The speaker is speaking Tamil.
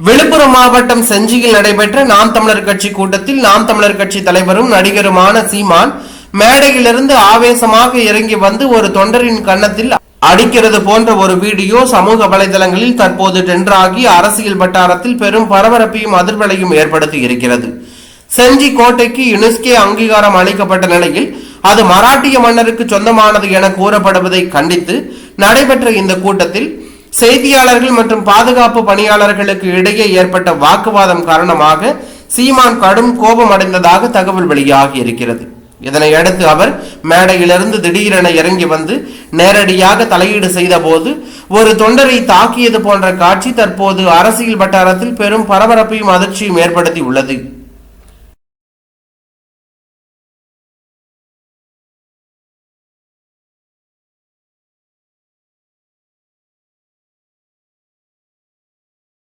விழுப்புரம் மாவட்டம் செஞ்சியில் நடைபெற்ற நாம் தமிழர் கட்சி கூட்டத்தில் நாம் தமிழர் கட்சி தலைவரும் நடிகருமான சீமான் மேடையிலிருந்து ஆவேசமாக இறங்கி வந்து ஒரு தொண்டரின் கன்னத்தில் அடிக்கிறது போன்ற ஒரு வீடியோ சமூக வலைதளங்களில் தற்போது டென்றாகி அரசியல் வட்டாரத்தில் பெரும் பரபரப்பையும் அதிர்வலையும் ஏற்படுத்தி இருக்கிறது. செஞ்சி கோட்டைக்கு யுனெஸ்கே அங்கீகாரம் அளிக்கப்பட்ட நிலையில் அது மராட்டிய மன்னருக்கு சொந்தமானது என கூறப்படுவதை கண்டித்து நடைபெற்ற இந்த கூட்டத்தில் செய்தியாளர்கள் மற்றும் பாதுகாப்பு பணியாளர்களுக்கு இடையே ஏற்பட்ட வாக்குவாதம் காரணமாக சீமான் கடும் கோபம் அடைந்ததாக தகவல் வெளியாகி இருக்கிறது. இதனையடுத்து அவர் மேடையிலிருந்து திடீரென இறங்கி வந்து நேரடியாக தலையீடு செய்தபோது ஒரு தொண்டரை தாக்கியது போன்ற காட்சி தற்போது அரசியல் வட்டாரத்தில் பெரும் பரபரப்பையும் அதிர்ச்சியும் ஏற்படுத்தி உள்ளது